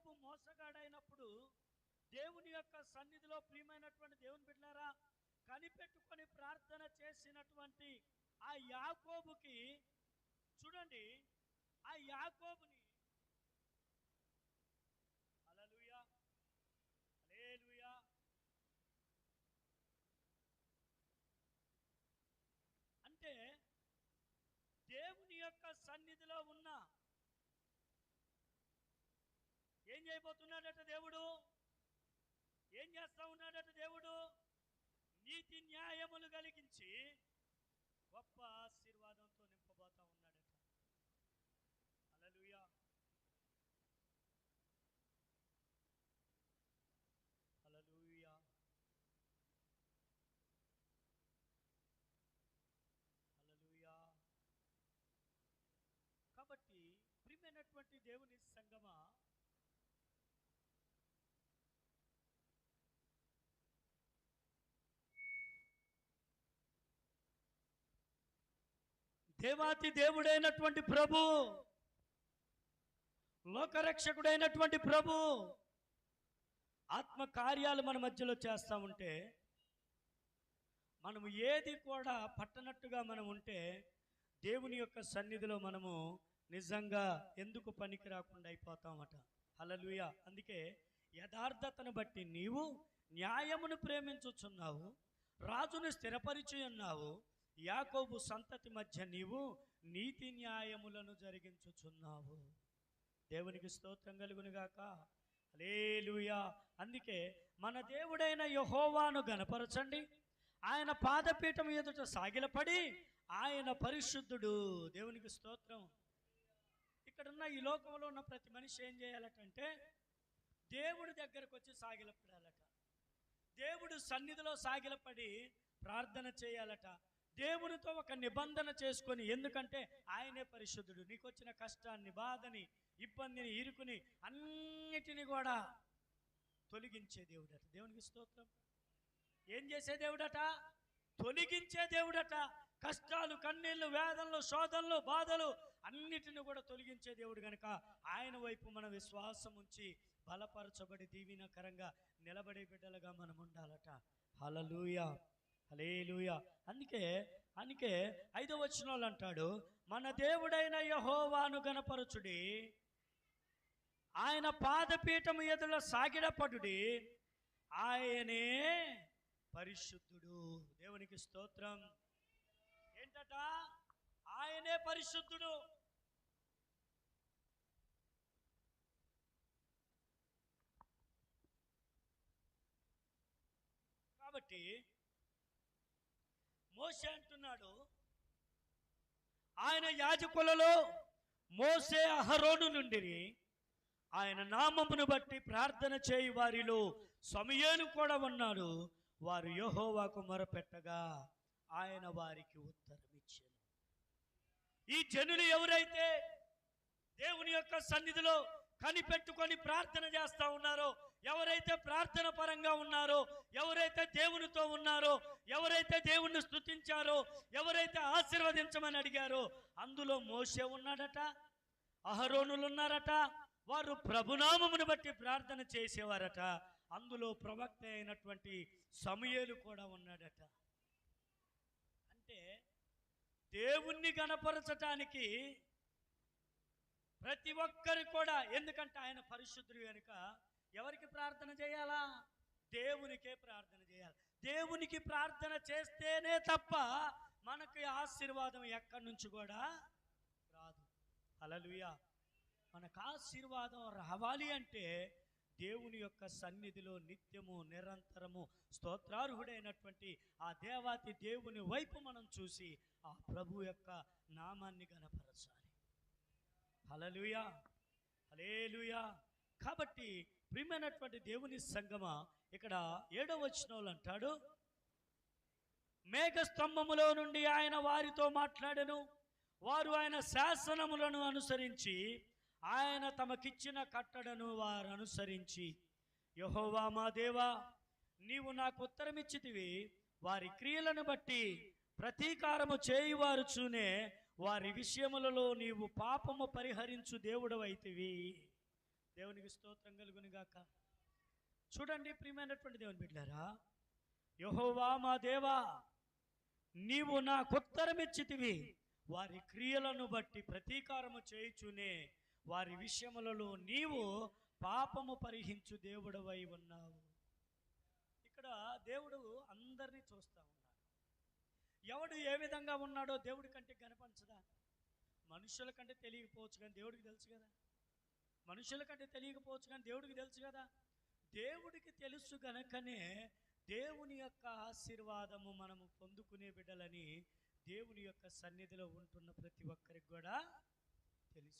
యాకోబు మోసగాడైనప్పుడు దేవుని యొక్క సన్నిధిలో ప్రియమైనటువంటి దేవుని బిడ్డారా కనిపెట్టుకొని ప్రార్థన చేసినటువంటి ఆ యాకోబుకి చూడండి ఆ యాకోబుని అలలుయా అంటే దేవుని యొక్క సన్నిధిలో ఉన్న ఏం చేయబోతున్నాడట దేవుడు? ఏం చేస్తా ఉన్నాడట దేవుడు? నీతి న్యాయములు కలిగించి గొప్ప ఆశీర్వాదంతో నింపబోతా ఉన్నాడట. అలలుయా అలలుయా అలలుయా కాబట్టి ప్రియమైనటువంటి దేవుని సంగమా దేవాతి దేవుడైనటువంటి ప్రభు లోకరక్షకుడైనటువంటి ప్రభు ఆత్మ కార్యాలు మన మధ్యలో చేస్తా ఉంటే మనము ఏది కూడా పట్టనట్టుగా మనం ఉంటే దేవుని యొక్క సన్నిధిలో మనము నిజంగా ఎందుకు పనికి రాకుండా అయిపోతామట. హలలుయ అందుకే యథార్థతను బట్టి నీవు న్యాయమును ప్రేమించుచున్నావు రాజును స్థిరపరిచి ఉన్నావు యాకోబు సంతతి మధ్య నీవు నీతి న్యాయములను జరిగించుచున్నావు. దేవునికి స్తోత్రం కలుగునుగాక లేలుయా అందుకే మన దేవుడైన యహోవాను గనపరచండి. ఆయన పాదపీఠం ఎదుట సాగిలపడి ఆయన పరిశుద్ధుడు. దేవునికి స్తోత్రం. ఇక్కడున్న ఈ లోకంలో ఉన్న ప్రతి మనిషి ఏం చేయాలటంటే దేవుడి దగ్గరకు వచ్చి సాగిలపడాలట. దేవుడు సన్నిధిలో సాగిలపడి ప్రార్థన చేయాలట. దేవునితో ఒక నిబంధన చేసుకొని ఎందుకంటే ఆయనే పరిశుద్ధుడు. నీకు వచ్చిన కష్టాన్ని బాధని ఇబ్బందిని ఇరుకుని అన్నిటిని కూడా తొలగించే దేవుడట. దేవునికి స్తోత్రం. ఏం చేసే దేవుడట? తొలగించే దేవుడట. కష్టాలు కన్నీళ్ళు వేదనలు శోధనలు బాధలు అన్నిటిని కూడా తొలగించే దేవుడు గనక ఆయన వైపు మన విశ్వాసం ఉంచి బలపరచబడి దీవీనకరంగా నిలబడే బిడ్డలుగా మనం ఉండాలట. హలలుయా అలేలుయ అందుకే అందుకే ఐదవ వాళ్ళు అంటాడు మన దేవుడైన యహోవాను గణపరచుడి ఆయన పాదపీఠం ఎదుల సాగిడపడుడి ఆయనే పరిశుద్ధుడు. దేవునికి స్తోత్రం. ఏంటట? ఆయనే పరిశుద్ధుడు. కాబట్టి మోసే అంటున్నాడు. ఆయన యాజకులలో మోసే అహరోను నుండి ఆయన నామమును బట్టి ప్రార్థన చేయి వారిలో సమయేలు కూడా ఉన్నాడు. వారు యహోవాకు మొరపెట్టగా ఆయన వారికి ఉత్తరం ఇచ్చాను. ఈ జనులు ఎవరైతే దేవుని యొక్క సన్నిధిలో కనిపెట్టుకొని ప్రార్థన చేస్తా ఉన్నారో ఎవరైతే ప్రార్థన పరంగా ఉన్నారో ఎవరైతే దేవునితో ఉన్నారో ఎవరైతే దేవుణ్ణి స్తుతించారో ఎవరైతే ఆశీర్వదించమని అడిగారో అందులో మోసే ఉన్నాడట అహరోనులు ఉన్నారట వారు ప్రభునామమును బట్టి ప్రార్థన చేసేవారట. అందులో ప్రవక్త అయినటువంటి సమయలు కూడా ఉన్నాడట. అంటే దేవుణ్ణి గణపరచటానికి ప్రతి ఒక్కరు కూడా ఎందుకంటే ఆయన పరిశుద్ధుడు కనుక ఎవరికి ప్రార్థన చేయాలా? దేవునికే ప్రార్థన చేయాలి. దేవునికి ప్రార్థన చేస్తేనే తప్ప మనకి ఆశీర్వాదం ఎక్కడి నుంచి కూడా రాదు. అలలుయా మనకు ఆశీర్వాదం రావాలి అంటే దేవుని యొక్క సన్నిధిలో నిత్యము నిరంతరము స్తోత్రార్హుడైనటువంటి ఆ దేవాతి దేవుని వైపు మనం చూసి ఆ ప్రభు యొక్క నామాన్ని గనపరచాలి. హలలుయా హలేలుయా కాబట్టి ప్రియమైనటువంటి దేవుని సంగమ ఇక్కడ ఏడవ వచనంలో అంటాడు మేఘస్తంభములో నుండి ఆయన వారితో మాట్లాడెను. వారు ఆయన శాసనములను అనుసరించి ఆయన తమకిచ్చిన కట్టడను వారు అనుసరించి యహోవా మా దేవా నీవు నాకు ఉత్తరమిచ్చితివి. వారి క్రియలను బట్టి ప్రతీకారము చేయువారు చూనే వారి విషయములలో నీవు పాపము పరిహరించు దేవుడవైతివి. దేవునికి స్తోత్రం కలుగునిగాక. చూడండి ప్రియమైనటువంటి దేవుని బిడ్డారా యహోవా మా దేవా నీవు నాకు ఉత్తరమిచ్చితివి వారి క్రియలను బట్టి ప్రతీకారము చేయుచునే వారి విషయములలో నీవు పాపము పరిహించు దేవుడవై ఉన్నావు. ఇక్కడ దేవుడు అందరినీ చూస్తూ ఉన్నాడు. ఎవడు ఏ విధంగా ఉన్నాడో దేవుడి కంటే కనపంచదా మనుషుల కంటే తెలియకపోవచ్చు కానీ దేవుడికి తెలుసు కదా. మనుషుల కంటే తెలియకపోవచ్చు కానీ దేవుడికి తెలుసు కదా. దేవుడికి తెలుసు గనకనే దేవుని యొక్క ఆశీర్వాదము మనము పొందుకునే బిడ్డలని దేవుని యొక్క సన్నిధిలో ఉంటున్న ప్రతి ఒక్కరికి కూడా తెలిసిపోతాడు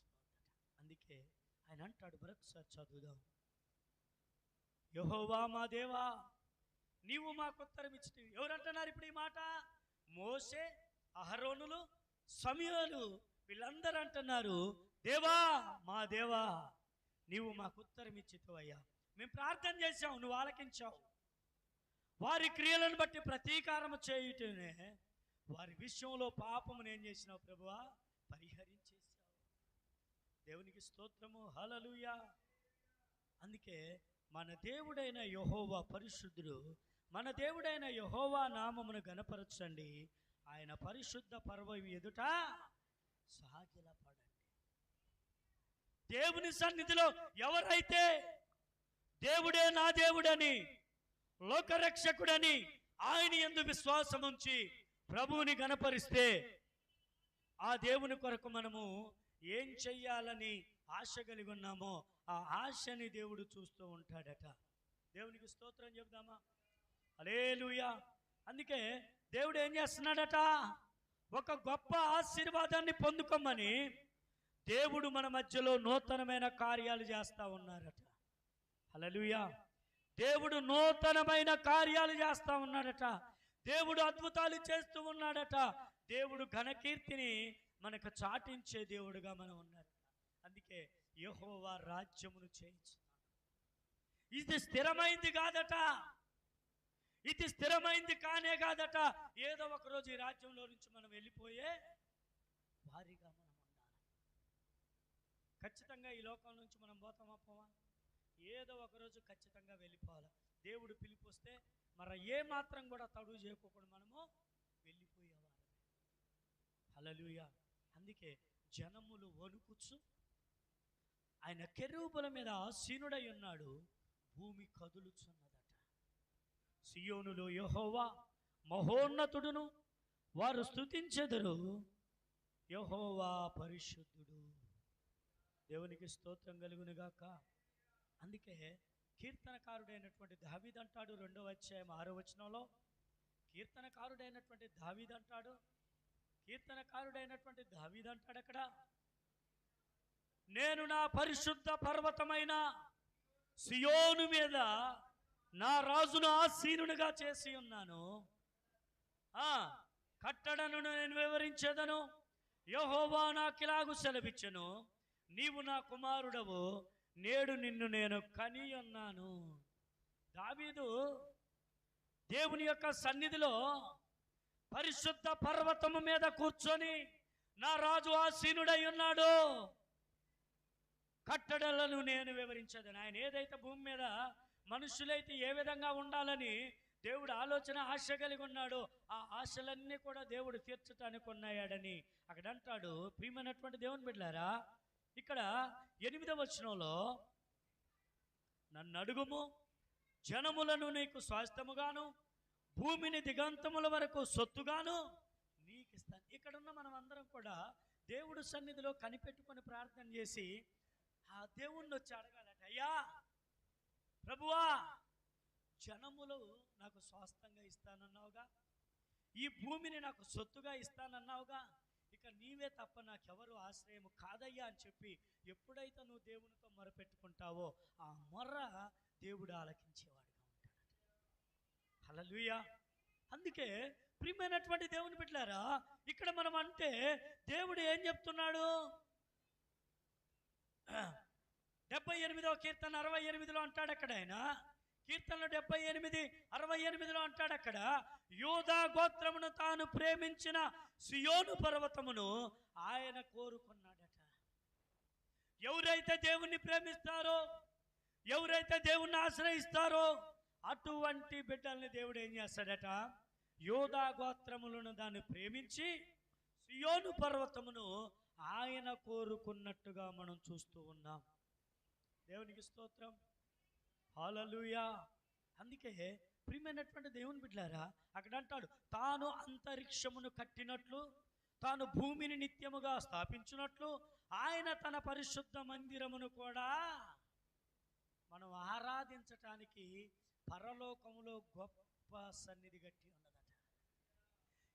అందుకే ఆయన అంటాడు మరొకసారి చదువుదాం. యహోవా మా దేవా నీవు మాకు ఉత్తరం ఇచ్చితివి ఎవరంటున్నారు ఇప్పుడు ఈ మాట? మోసే అహరోనులు సమయాలు వీళ్ళందరూ అంటున్నారు దేవా మా దేవా నీవు మాకు ఉత్తరం ఇచ్చితివయ్యా. మేము ప్రార్థన చేశాం నువ్వు ఆలకించావు. వారి క్రియలను బట్టి ప్రతీకారము చేయుటనే వారి విషయంలో పాపము నేను చేసినావు ప్రభువా? పరిహరించేశావు. దేవునికి స్తోత్రము హలలుయా అందుకే మన దేవుడైన యహోవా పరిశుద్ధుడు మన దేవుడైన యహోవా నామమును గనపరచండి ఆయన పరిశుద్ధ పర్వం ఎదుట సాగిలపడ దేవుని సన్నిధిలో ఎవరైతే దేవుడే నా దేవుడని లోకరక్షకుడని ఆయన ఎందు విశ్వాసం ఉంచి ప్రభువుని గనపరిస్తే ఆ దేవుని కొరకు మనము ఏం చెయ్యాలని ఆశ కలిగి ఉన్నామో ఆ ఆశని దేవుడు చూస్తూ ఉంటాడట. దేవునికి స్తోత్రం చెబుదామా? అలేలుయా అందుకే దేవుడు ఏం చేస్తున్నాడట? ఒక గొప్ప ఆశీర్వాదాన్ని పొందుకోమని దేవుడు మన మధ్యలో నూతనమైన కార్యాలు చేస్తూ ఉన్నారట హల్లెలూయా. దేవుడు నూతనమైన కార్యాలు చేస్తూ ఉన్నాడట. దేవుడు అద్భుతాలు చేస్తూ ఉన్నాడట. దేవుడు ఘనకీర్తిని మనకు చాటించే దేవుడుగా మనం ఉన్నాడు అందుకే యహోవా రాజ్యమును చేయించున్నాడు. ఇది స్థిరమైంది కాదట. ఇది స్థిరమైంది కానే కాదట. ఏదో ఒకరోజు ఈ రాజ్యంలో నుంచి మనం వెళ్ళిపోయే వారి ఖచ్చితంగా ఈ లోకం నుంచి మనం పోతామా పోవా ఏదో ఒకరోజు ఖచ్చితంగా వెళ్ళిపోవాలి. దేవుడు పిలిపొస్తే మరి ఏ మాత్రం కూడా తడువు చేయకోకుండా మనము వెళ్ళిపోయేవారమే హలలుయ అందుకే జనములు వణుకుచు ఆయన కెరూపుల మీద ఆసీనుడై ఉన్నాడు. భూమి కదులుచున్నదట. సియోనులో యహోవా మహోన్నతుడును. వారు స్తుతించెదరు. యెహోవా పరిశుద్ధుడు. దేవునికి స్తోత్రం కలుగునుగాక అందుకే కీర్తనకారుడైనటువంటి దావీద్ అంటాడు రెండవ అధ్యాయం ఆరో వచనంలో. కీర్తనకారుడైనటువంటి దావీద్ అంటాడు. కీర్తనకారుడైనటువంటి దావీద్ అంటాడు అక్కడ నేను నా పరిశుద్ధ పర్వతమైన సియోను మీద నా రాజును ఆసీనునిగా చేసి ఉన్నాను. ఆ కట్టడను నేను వివరించేదను. యహోవా నాకిలాగు సెలవిచ్చను. నీవు నా కుమారుడవు నేడు నిన్ను నేను కని అన్నాను దావీదు దేవుని యొక్క సన్నిధిలో పరిశుద్ధ పర్వతము మీద కూర్చొని నా రాజు ఆసీనుడై ఉన్నాడు. కట్టడలను నేను వివరించదని ఆయన ఏదైతే భూమి మీద మనుషులైతే ఏ విధంగా ఉండాలని దేవుడు ఆలోచన ఆశ కలిగి ఉన్నాడు ఆ ఆశలన్నీ కూడా దేవుడు తీర్చటానికి ఉన్నాయాడని అక్కడ అంటాడు. ప్రియమైనటువంటి దేవుని బిడ్డారా ఇక్కడ ఎనిమిదవ వచనంలో నన్ను అడుగుము జనములను నీకు స్వాస్థ్యముగాను భూమిని దిగంతముల వరకు సొత్తుగాను నీకు ఇస్తాను. ఇక్కడున్న మనం అందరం కూడా దేవుడు సన్నిధిలో కనిపెట్టుకొని ప్రార్థన చేసి ఆ దేవుణ్ణి వచ్చి అడగాలట అయ్యా ప్రభువా జనములు నాకు స్వాస్థంగా ఇస్తానన్నావుగా ఈ భూమిని నాకు సొత్తుగా ఇస్తానన్నావుగా ఇక నీవే తప్ప నాకెవరు ఆశ్రయము కాదయ్యా అని చెప్పి ఎప్పుడైతే నువ్వు దేవునితో మొరపెట్టుకుంటావో ఆ మొర్ర దేవుడు ఆలకించేవాడుగా ఉంటాడు. హలలుయా అందుకే ప్రియమైనటువంటి దేవుని పెట్టారా ఇక్కడ మనం అంటే దేవుడు ఏం చెప్తున్నాడు? డెబ్బై ఎనిమిదవ కీర్తన అరవై ఎనిమిదిలో అంటాడు అక్కడ ఆయన కీర్తనలు డెబ్బై ఎనిమిది అరవై ఎనిమిదిలో అంటాడు అక్కడ యూదా గోత్రమును తాను ప్రేమించిన సియోను పర్వతమును ఆయన కోరుకున్నాడట. ఎవరైతే దేవుణ్ణి ప్రేమిస్తారో ఎవరైతే దేవుణ్ణి ఆశ్రయిస్తారో అటువంటి బిడ్డల్ని దేవుడు ఏం చేస్తాడట? యోధా గోత్రములను దాన్ని ప్రేమించి సియోను పర్వతమును ఆయన కోరుకున్నట్టుగా మనం చూస్తూ ఉన్నాం. దేవునికి స్తోత్రం. హాలలుయా అందుకే ప్రియమైనటువంటి దేవుని బిడ్డారా అక్కడ అంటాడు తాను అంతరిక్షమును కట్టినట్లు తాను భూమిని నిత్యముగా స్థాపించినట్లు ఆయన తన పరిశుద్ధ మందిరమును కూడా మనం ఆరాధించటానికి పరలోకములో గొప్ప సన్నిధి కట్టి ఉన్నదట.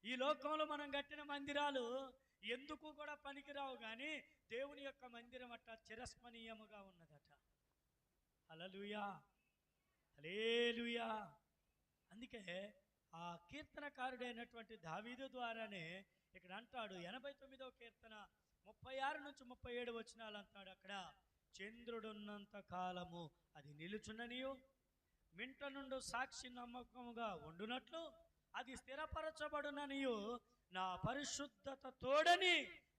ఈ లోకంలో మనం కట్టిన మందిరాలు ఎందుకు కూడా పనికిరావు కానీ దేవుని యొక్క మందిరం అట్ట చిరస్మనీయముగా ఉన్నదట. అలలుయా హలేలుయా అందుకే ఆ కీర్తనకారుడైనటువంటి దావీదు ద్వారానే ఇక్కడ అంటాడు ఎనభై తొమ్మిదవ కీర్తన ముప్పై ఆరు నుంచి ముప్పై ఏడు వచ్చినాలు అంటాడు అక్కడ. చంద్రుడున్నంత కాలము అది నిలుచున్ననియు మింట నుండి సాక్షి నమ్మకముగా ఉండునట్లు అది స్థిరపరచబడుననియు నా పరిశుద్ధత తోడని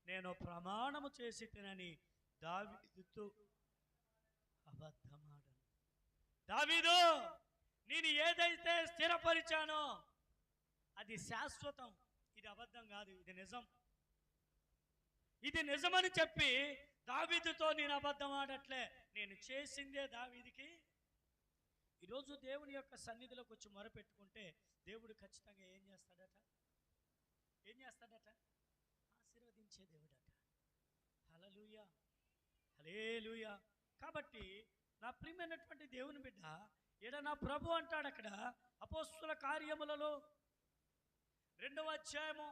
నేను ప్రమాణము చేసి తినని దావీదుతూ అబద్ధం దావీదు నేను ఏదైతే స్థిరపరిచానో అది శాశ్వతం. ఇది అబద్ధం కాదు ఇది నిజం. ఇది నిజమని చెప్పి దావీదుతో నేను అబద్ధం ఆడట్లే. నేను చేసిందే దావీదికి. ఈరోజు దేవుని యొక్క సన్నిధిలోకి వచ్చి మొరపెట్టుకుంటే దేవుడు ఖచ్చితంగా ఏం చేస్తాడట? ఏం చేస్తాడట? ఆశీర్వదించే దేవుడట. హలలుయ హలే కాబట్టి నా ప్రియమైనటువంటి దేవుని బిడ్డ ఈడ నా ప్రభు అంటాడు అక్కడ? అపోస్తుల కార్యములలో రెండవ అధ్యాయము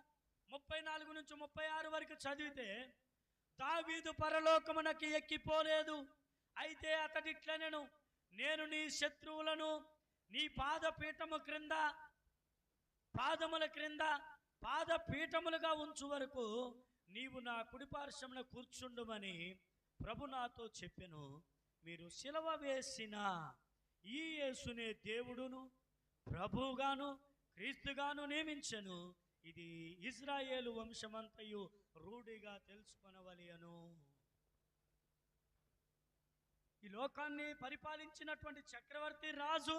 ముప్పై నాలుగు నుంచి ముప్పై ఆరు వరకు చదివితే దావీదు పరలోకమునకి ఎక్కిపోలేదు. అయితే అతడిట్లనెను నేను నీ శత్రువులను నీ పాదపీఠము క్రింద పాదముల క్రింద పాదపీఠములుగా ఉంచు వరకు నీవు నా కుడిపార్శ్వమున కూర్చుండుమని ప్రభు నాతో చెప్పెను. మీరు శిలవ వేసిన ఈ యేసునే దేవుడును ప్రభువుగాను క్రీస్తుగాను నియమించెను. ఇది ఇజ్రాయేలు వంశమంతయు రూఢిగా తెలుసుకొనవలయను ఈ లోకాన్ని పరిపాలించినటువంటి చక్రవర్తి రాజు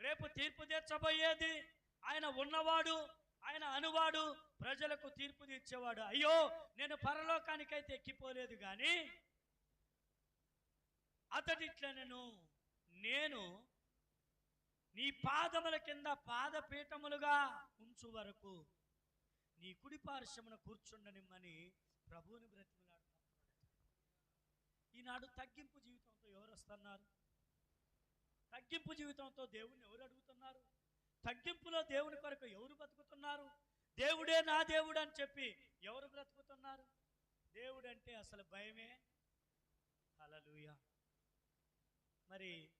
రేపు తీర్పు తీర్చబోయేది. ఆయన ఉన్నవాడు ఆయన అనువాడు ప్రజలకు తీర్పు తీర్చేవాడు. అయ్యో నేను పరలోకానికైతే ఎక్కిపోలేదు కానీ అతడిట్లనను నేను నీ పాదముల కింద పాదపీఠములుగా ఉంచు వరకు నీ కుడి పార్శ్వమున కూర్చుండనిమ్మని ప్రభువుని బ్రతిమలాడుతున్నాడు. ఈనాడు తగ్గింపు జీవితంతో ఎవరు వస్తున్నారు? తగ్గింపు జీవితంతో దేవుణ్ణి ఎవరు అడుగుతున్నారు? తగ్గింపులో దేవుని కొరకు ఎవరు బతుకుతున్నారు? దేవుడే నా దేవుడు అని చెప్పి ఎవరు బ్రతుకుతున్నారు? దేవుడంటే అసలు భయమే? అలలుయా మరి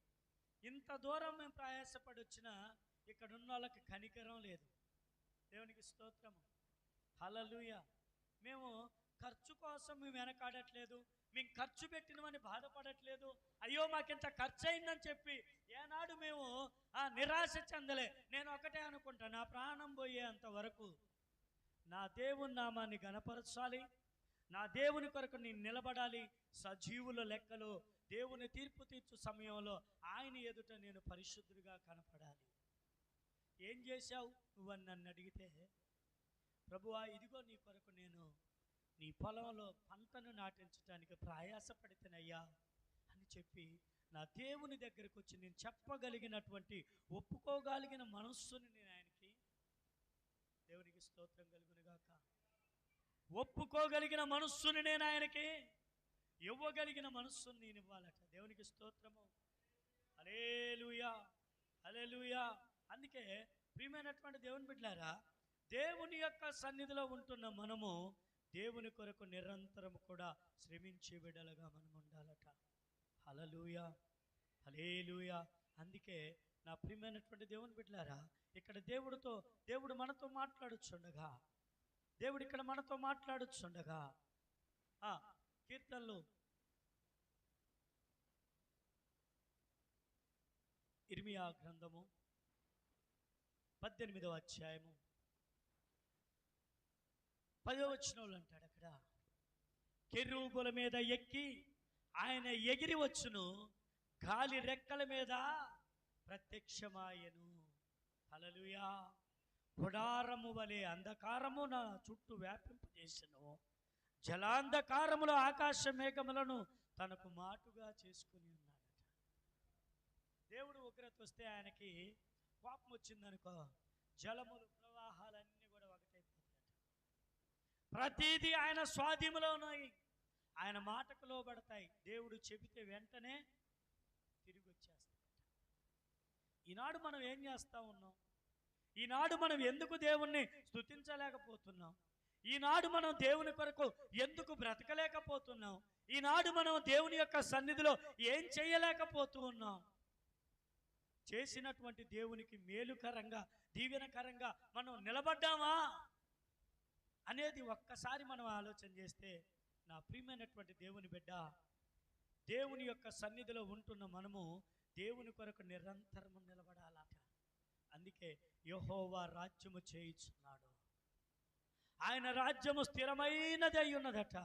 ఇంత దూరం మేము ప్రయాసపడి వచ్చినా ఇక్కడ ఉన్న వాళ్ళకి కనికరం లేదు. దేవునికి స్తోత్రము. హలలుయ మేము ఖర్చు కోసం మేము వెనకాడట్లేదు. మేము ఖర్చు పెట్టినమని బాధపడట్లేదు. అయ్యో మాకింత ఖర్చు అయిందని చెప్పి ఏనాడు మేము ఆ నిరాశ చెందలే. నేను ఒకటే అనుకుంటా నా ప్రాణం పోయేంత వరకు నా దేవుని నామాన్ని గణపరచాలి నా దేవుని కొరకు నేను నిలబడాలి సజీవుల లెక్కలో. దేవుని తీర్పు తీర్చు సమయంలో ఆయన ఎదుట నేను పరిశుద్ధుడిగా కనపడాలి. ఏం చేశావు? నువ్వని నన్ను అడిగితే ప్రభువా ఇదిగో నీ కొరకు నేను నీ పొలంలో పంటను నాటించడానికి ప్రయాసపడితేనయ్యా అని చెప్పి నా దేవుని దగ్గరకు వచ్చి నేను చెప్పగలిగినటువంటి ఒప్పుకోగలిగిన మనస్సుని నేను ఆయనకి దేవునికి స్తోత్రం కలుగునుగాక. ఒప్పుకోగలిగిన మనస్సుని నేను ఆయనకి ఇవ్వగలిగిన మనస్సుని నేను ఇవ్వాలట. దేవునికి స్తోత్రము. అలేలుయా అలేలుయా అందుకే ప్రియమైనటువంటి దేవుని బిడ్డారా దేవుని యొక్క సన్నిధిలో ఉంటున్న మనము దేవుని కొరకు నిరంతరం కూడా శ్రమించే బిడ్డలుగా మనం ఉండాలట. హలలుయా హలేలుయా అందుకే నా ప్రియమైనటువంటి దేవుని బిడ్డారా ఇక్కడ దేవుడితో దేవుడు మనతో మాట్లాడుచుండగా దేవుడు ఇక్కడ మనతో మాట్లాడుచుండగా ఆ, కీర్తనలు. ఇర్మియా గ్రంథము పద్దెనిమిదవ అధ్యాయము. పదవ వచనంలో అంటాడు అక్కడ కెరూబుల మీద ఎక్కి ఆయన ఎగిరి వచ్చును గాలి రెక్కల మీద ప్రత్యక్షమాయను. హలలుయా గుడారము వలె అంధకారము నా చుట్టూ వ్యాపింపజేసను జలాంధకారములో ఆకాశ మేఘములను తనకు మాటుగా చేసుకుని ఉన్నాడట. దేవుడు ఉగ్రత వస్తే ఆయనకి కోపం వచ్చిందనుకో జలములు ప్రవాహాలన్నీ కూడా ఒకటైపోతాయట. ప్రతిదీ ఆయన స్వాధీనంలో ఉన్నాయి. ఆయన మాటకు లోబడతాయి. దేవుడు చెబితే వెంటనే తిరిగి వచ్చేస్తాడట ఈనాడు మనం ఏం చేస్తా ఉన్నాం? ఈనాడు మనం ఎందుకు దేవుణ్ణి స్తుతించలేకపోతున్నాం? ఈనాడు మనం దేవుని కొరకు ఎందుకు బ్రతకలేకపోతున్నాం? ఈనాడు మనం దేవుని యొక్క సన్నిధిలో ఏం చేయలేకపోతూ ఉన్నాం? చేసినటువంటి దేవునికి మేలుకరంగా దీవెనకరంగా మనం నిలబడ్డామా? అనేది ఒక్కసారి మనం ఆలోచన చేస్తే నా ప్రియమైనటువంటి దేవుని బిడ్డ దేవుని యొక్క సన్నిధిలో ఉంటున్న మనము దేవుని కొరకు నిరంతరము నిలబడాలట అందుకే యహోవా రాజ్యము చేయించున్నాడు. ఆయన రాజ్యము స్థిరమైనది అయి ఉన్నదట.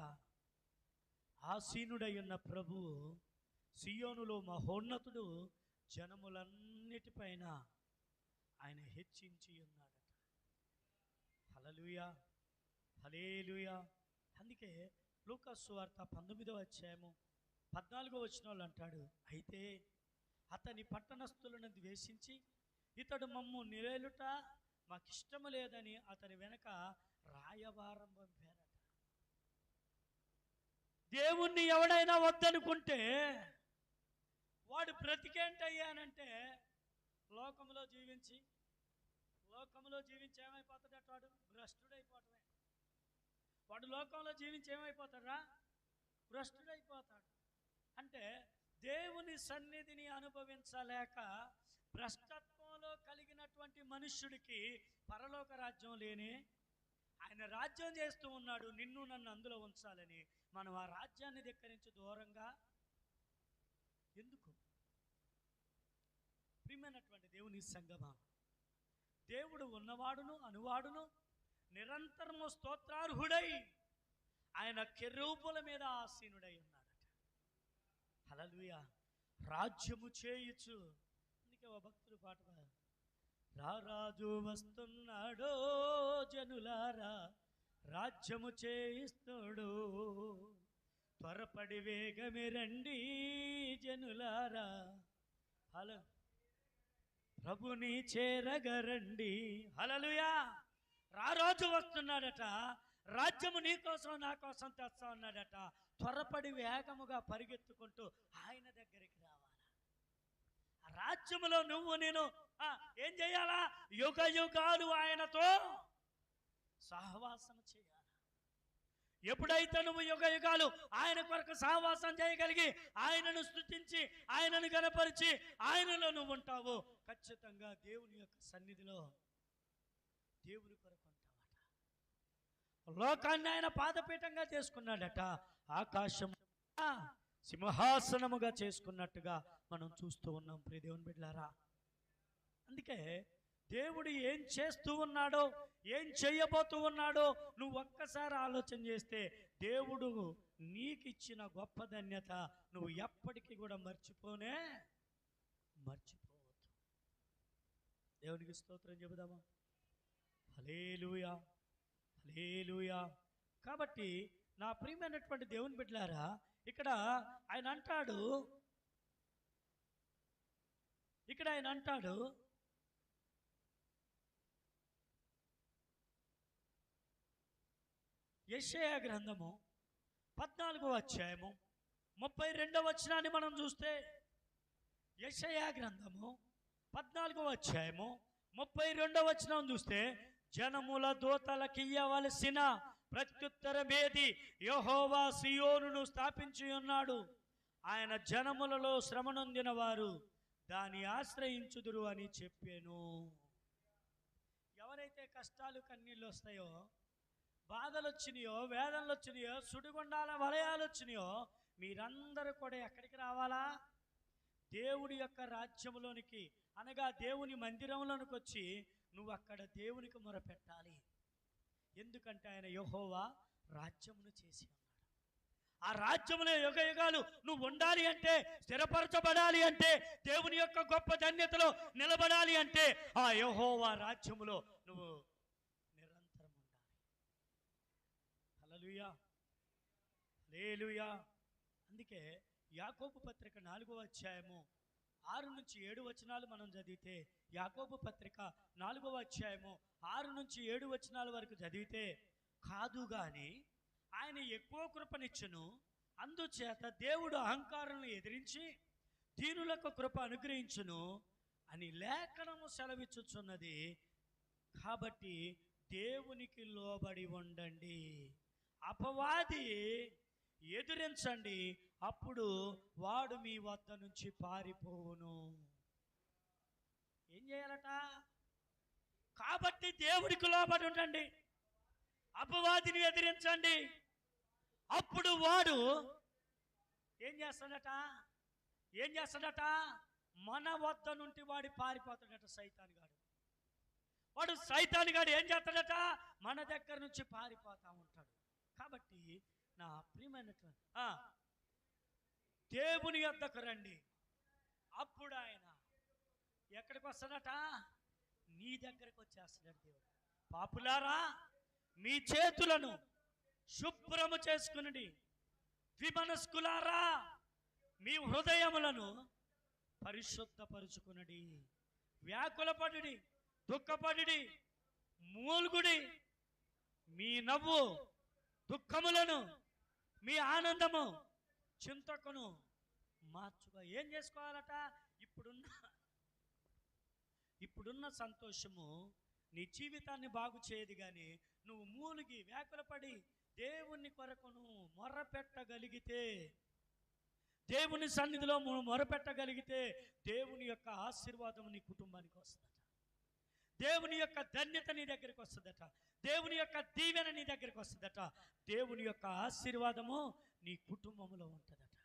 ఆసీనుడై ఉన్న ప్రభువు సియోనులో మహోన్నతుడు జనములన్నిటిపైన ఆయన హెచ్చించి ఉన్నాడట. హలలుయా హలేలుయా అందుకే లూకాసు వార్త పంతొమ్మిదో అధ్యాయము పద్నాలుగో వచ్చిన వాళ్ళు అంటాడు అయితే అతని పట్టణస్థులను ద్వేషించి ఇతడు మమ్ము నిలేలుట మాకిష్టము లేదని అతని వెనక రాయబారం పంపారట దేవుణ్ణి ఎవడైనా వద్దనుకుంటే వాడు బ్రతికేంటయ్యానంటే లోకంలో జీవించి లోకంలో జీవించి ఏమైపోతాడట వాడు? భ్రష్టుడైపోవటమే వాడు లోకంలో జీవించి ఏమైపోతాడా భ్రష్టుడైపోతాడు. అంటే దేవుని సన్నిధిని అనుభవించలేక భ్రష్టత్వ కలిగినటువంటి మనుష్యుడికి పరలోక రాజ్యం లేని? ఆయన రాజ్యం చేస్తూ ఉన్నాడు నిన్ను నన్ను అందులో ఉంచాలని. మనం ఆ రాజ్యాన్ని ధిక్కరించి దూరంగా? ఎందుకు? ప్రియమైనటువంటి దేవుని సంగమా దేవుడు ఉన్నవాడును అనువాడును నిరంతరము స్తోత్రార్హుడై ఆయన కెరూపుల మీద ఆసీనుడై ఉన్నాడట. హలలుయ రాజ్యము చేయుచు. అందుకే ఓ భక్తుడు పాట రారాజు వస్తున్నాడో జనులారా రాజ్యము చేయిస్తాడు. త్వరపడి వేగమే రండి జనులారా. హలో ప్రభుని చేరగరండి. హలలుయా రారాజు వస్తున్నాడట రాజ్యము నీ కోసం నా కోసం తెస్తా ఉన్నాడట. త్వరపడి వేగముగా పరిగెత్తుకుంటూ ఆయన దగ్గరికి రాజ్యంలో రాజ్యములో నువ్వు నేను ఆ, ఏం చేయాలా? యుగ యుగాలు ఆయనతో సహవాసం చేయాలి? ఎప్పుడైతే నువ్వు యుగ యుగాలు ఆయన కొరకు సహవాసం చేయగలిగి ఆయనను స్థుతించి ఆయనను గనపరిచి ఆయనలో నువ్వు ఉంటావు ఖచ్చితంగా దేవుని యొక్క సన్నిధిలో దేవుని కొరకు ఉంటావట. లోకాన్ని ఆయన పాదపీఠంగా చేసుకున్నాడట. ఆకాశం సింహాసనముగా చేసుకున్నట్టుగా మనం చూస్తూ ఉన్నాం ప్రియ దేవుని బిడ్డలారా. అందుకే దేవుడు ఏం చేస్తూ ఉన్నాడో ఏం చేయబోతూ ఉన్నాడో నువ్వు ఒక్కసారి ఆలోచన చేస్తే దేవుడు నీకు ఇచ్చిన గొప్ప ధన్యత నువ్వు ఎప్పటికీ కూడా మర్చిపోనే మర్చిపోవద్దు. దేవునికి స్తోత్రం చెబుదామా? హలేలుయా హలేలుయా కాబట్టి నా ప్రియమైనటువంటి దేవుని బిడ్డలారా ఇక్కడ ఆయన అంటాడు ఇక్కడ ఆయన అంటాడు యెషయా గ్రంథము పద్నాలుగో అధ్యాయము ముప్పై రెండవ వచనాన్ని మనం చూస్తే యెషయా గ్రంథము పద్నాలుగో అధ్యాయము ముప్పై రెండవ వచనం చూస్తే జనముల దూతలకి ప్రత్యుత్తర భేది యహోవా సియోనును స్థాపించి ఉన్నాడు. ఆయన జనములలో శ్రమనొందిన వారు దాన్ని ఆశ్రయించుదురు అని చెప్పాను. ఎవరైతే కష్టాలు కన్నీళ్ళు వస్తాయో బాధలు వచ్చినాయో వేదనలు వచ్చినాయో సుడిగుండాల వలయాలు వచ్చినాయో మీరందరూ కూడా ఎక్కడికి రావాలా? దేవుడి యొక్క రాజ్యంలోనికి అనగా దేవుని మందిరంలోనికి వచ్చి నువ్వు అక్కడ దేవునికి మొరపెట్టాలి. ఎందుకంటే ఆయన యహోవా రాజ్యమును చేసి ఉన్నాడు. ఆ రాజ్యములో యుగ యుగాలు నువ్వు ఉండాలి అంటే స్థిరపరచబడాలి అంటే దేవుని యొక్క గొప్ప ధన్యతలో నిలబడాలి అంటే ఆ యహోవా రాజ్యములో నువ్వు నిరంతరం ఉండాలి. హలలుయా లేలుయా అందుకే యాకోబు పత్రిక నాలుగో అధ్యాయము ఆరు నుంచి ఏడు వచనాలు మనం చదివితే యాకోబు పత్రిక నాలుగవ అధ్యాయము ఆరు నుంచి ఏడు వచనాల వరకు చదివితే కాదు గాని ఆయన ఎక్కువ కృపనిచ్చును. అందుచేత దేవుడు అహంకారాలను ఎదిరించి దీనులకు కృప అనుగ్రహించును అని లేఖనము సెలవిచ్చుచున్నది. కాబట్టి దేవునికి లోబడి ఉండండి. అపవాది ఎదిరించండి. అప్పుడు వాడు మీ వద్ద నుంచి పారిపోవును. ఏం చేయాలట? కాబట్టి దేవుడికి లోబడి ఉండండి. అపవాదిని ఎదిరించండి. అప్పుడు వాడు ఏం చేస్తాడట? ఏం చేస్తాడట? మన వద్ద నుండి వాడి పారిపోతాడట సైతాన్ గాడు. వాడు సైతాన్ గాడు ఏం చేస్తాడట? మన దగ్గర నుంచి పారిపోతా ఉంటాడు. కాబట్టి నా ప్రియమైనటువంటి దేవుని వద్దకు రండి. అప్పుడు ఆయన ఎక్కడికి వస్తాడట? నీ దగ్గరకు వచ్చేస్తున్నాడు దేవుడు. పాపులారా మీ చేతులను శుభ్రము చేసుకుని ద్విమనస్కులారా మీ హృదయములను పరిశుద్ధపరుచుకునడి. వ్యాకులపడి దుఃఖపడి మూలుగుడి మీ నవ్వు దుఃఖములను మీ ఆనందము చింతకును మార్చుగా ఏం చేసుకోవాలట? ఇప్పుడున్న ఇప్పుడున్న సంతోషము నీ జీవితాన్ని బాగు చేయదు కానీ నువ్వు మూలిగి వ్యాకులపడి దేవుని కొరకును మొరపెట్టగలిగితే మొర్రపెట్టగలిగితే దేవుని సన్నిధిలో మొరపెట్టగలిగితే దేవుని యొక్క ఆశీర్వాదం నీ కుటుంబానికి వస్తుందట. దేవుని యొక్క ధన్యత నీ దగ్గరికి వస్తుందట. దేవుని యొక్క దీవెన నీ దగ్గరికి వస్తుందట. దేవుని యొక్క ఆశీర్వాదము నీ కుటుంబంలో ఉంటుందట.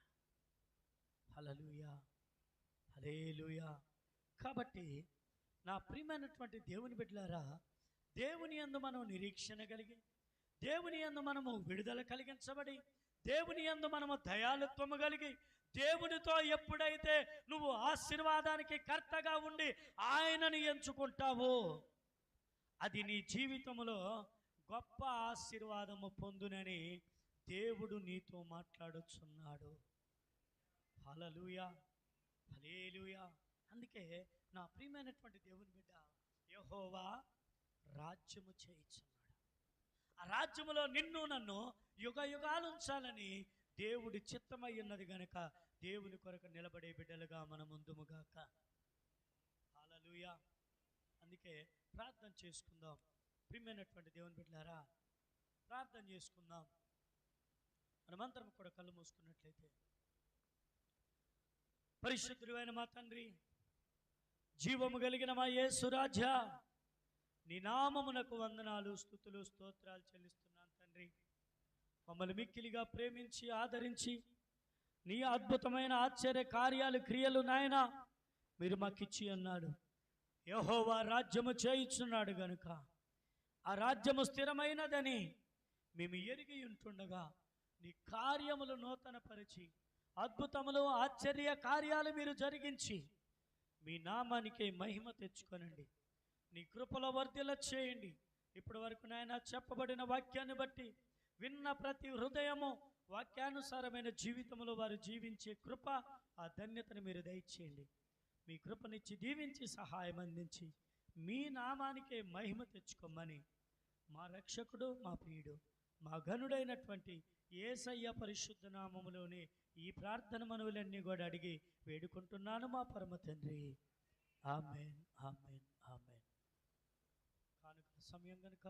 హలలుయా హలేలుయా కాబట్టి నా ప్రియమైనటువంటి దేవుని బిడ్డలారా దేవుని యందు మనం నిరీక్షణ కలిగి దేవుని యందు మనము విడుదల కలిగించబడి దేవుని యందు మనము దయాలుత్వము కలిగి దేవునితో ఎప్పుడైతే నువ్వు ఆశీర్వాదానికి కర్తగా ఉండి ఆయనని ఎంచుకుంటావో అది నీ జీవితంలో గొప్ప ఆశీర్వాదము పొందునని దేవుడు నీతో మాట్లాడుచున్నాడు. హలలుయా హలేలుయా అందుకే నా ప్రియమైనటువంటి దేవుని బిడ్డ యెహోవా రాజ్యము చేయించున్నాడు. ఆ రాజ్యములో నిన్ను నన్ను యుగ యుగాలు ఉంచాలని దేవుడి చిత్తమై ఉన్నది గనక దేవుని కొరకు నిలబడే బిడ్డలుగా మన ముందుముగాక హాలలుయా అందుకే ప్రార్థన చేసుకుందాం. ప్రియమైనటువంటి దేవుని బిడ్డారా ప్రార్థన చేసుకుందాం. మనమంతరం కూడా కళ్ళు మూసుకున్నట్లయితే. పరిశుద్ధుడైన మా తండ్రి జీవము కలిగిన మా యేసురాజా నీ నామమునకు వందనాలు స్థుతులు స్తోత్రాలు చెల్లిస్తున్నాను తండ్రి. మమ్మల్ని మిక్కిలిగా ప్రేమించి ఆదరించి నీ అద్భుతమైన ఆశ్చర్య కార్యాలు క్రియలు నాయన మీరు మాకిచ్చి అన్నాడు. యహోవా రాజ్యము చేయిచున్నాడు గనుక ఆ రాజ్యము స్థిరమైనదని మేము ఎరిగి ఉంటుండగా నీ కార్యములు నూతనపరిచి అద్భుతములు ఆశ్చర్య కార్యాలు మీరు జరిగించి మీ నామానికి మహిమ తెచ్చుకొనండి. నీ కృపలో వర్ధిల చేయండి. ఇప్పటి వరకు నాయన చెప్పబడిన వాక్యాన్ని బట్టి విన్న ప్రతి హృదయము వాక్యానుసారమైన జీవితంలో వారు జీవించే కృప ఆ ధన్యతను మీరు దయచేయండి. మీ కృపనిచ్చి దీవించి సహాయం అందించి మీ నామానికే మహిమ తెచ్చుకోమని మా రక్షకుడు మా ప్రియుడు మా ఘనుడైనటువంటి ఏసయ్య పరిశుద్ధ నామములోని ఈ ప్రార్థన మనవులన్నీ కూడా అడిగి వేడుకుంటున్నాను మా పరమ తండ్రి. Amen amen amen. కానుక సమయం కనుక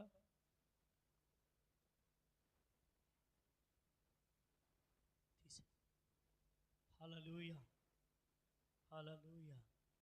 తీసే హలలుయ హలలుయ